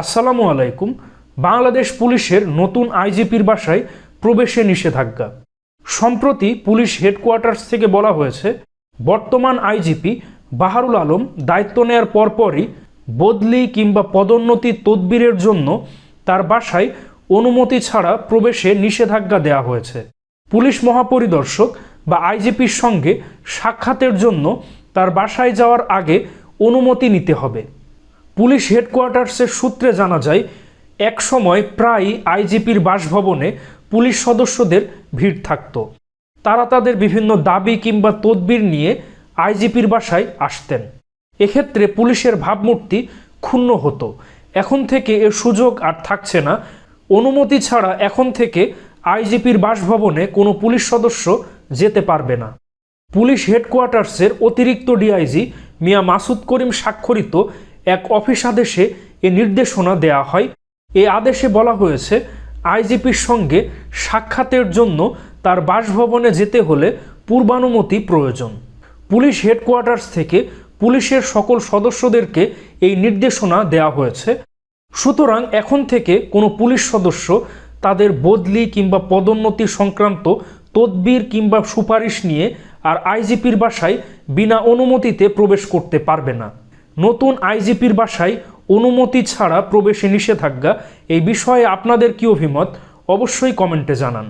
আসসালামু আলাইকুম। বাংলাদেশ পুলিশের নতুন আইজিপির বাসায় প্রবেশে নিষেধাজ্ঞা। সম্প্রতি পুলিশ হেডকোয়ার্টার্স থেকে বলা হয়েছে, বর্তমান আইজিপি বাহারুল আলম দায়িত্ব নেয়ার পরপরই বদলি কিংবা পদোন্নতি তদবিরের জন্য তার বাসায় অনুমতি ছাড়া প্রবেশে নিষেধাজ্ঞা দেওয়া হয়েছে। পুলিশ মহাপরিদর্শক বা আইজিপির সঙ্গে সাক্ষাতের জন্য তার বাসায় যাওয়ার আগে অনুমতি নিতে হবে। পুলিশ হেডকোয়ার্টার্সের সূত্রে জানা যায় এক সময় প্রায়ই আইজিপির বাসভবনে পুলিশ সদস্যদের ভিড় থাকত। তারা তাদের বিভিন্ন দাবি কিংবা তদবির নিয়ে আইজিপির বাসায় আসতেন। এক্ষেত্রে পুলিশের ভাবমূর্তি ক্ষুণ্ণ হতো। এখন থেকে এর সুযোগ আর থাকছে না। অনুমতি ছাড়া এখন থেকে আইজিপির বাসভবনে কোনো পুলিশ সদস্য যেতে পারবে না। পুলিশ হেডকোয়ার্টার্সের অতিরিক্ত ডিআইজি মিয়া মাসুদ করিম স্বাক্ষরিত এক অফিস আদেশে এ নির্দেশনা দেয়া হয়। এ আদেশে বলা হয়েছে, আইজিপির সঙ্গে সাক্ষাতের জন্য তার বাসভবনে যেতে হলে পূর্বানুমতি প্রয়োজন। পুলিশ হেডকোয়ার্টার্স থেকে পুলিশের সকল সদস্যদেরকে এই নির্দেশনা দেওয়া হয়েছে। সুতরাং এখন থেকে কোনো পুলিশ সদস্য তাদের বদলি কিংবা পদোন্নতি সংক্রান্ত তদবির কিংবা সুপারিশ নিয়ে আর আইজিপির বাসায় বিনা অনুমতিতে প্রবেশ করতে পারবে না। নতুন আইজিপির বাসায় অনুমতি ছাড়া প্রবেশে নিষেধাজ্ঞা। এই বিষয়ে আপনাদের কি অভিমত? অবশ্যই কমেন্টে জানান।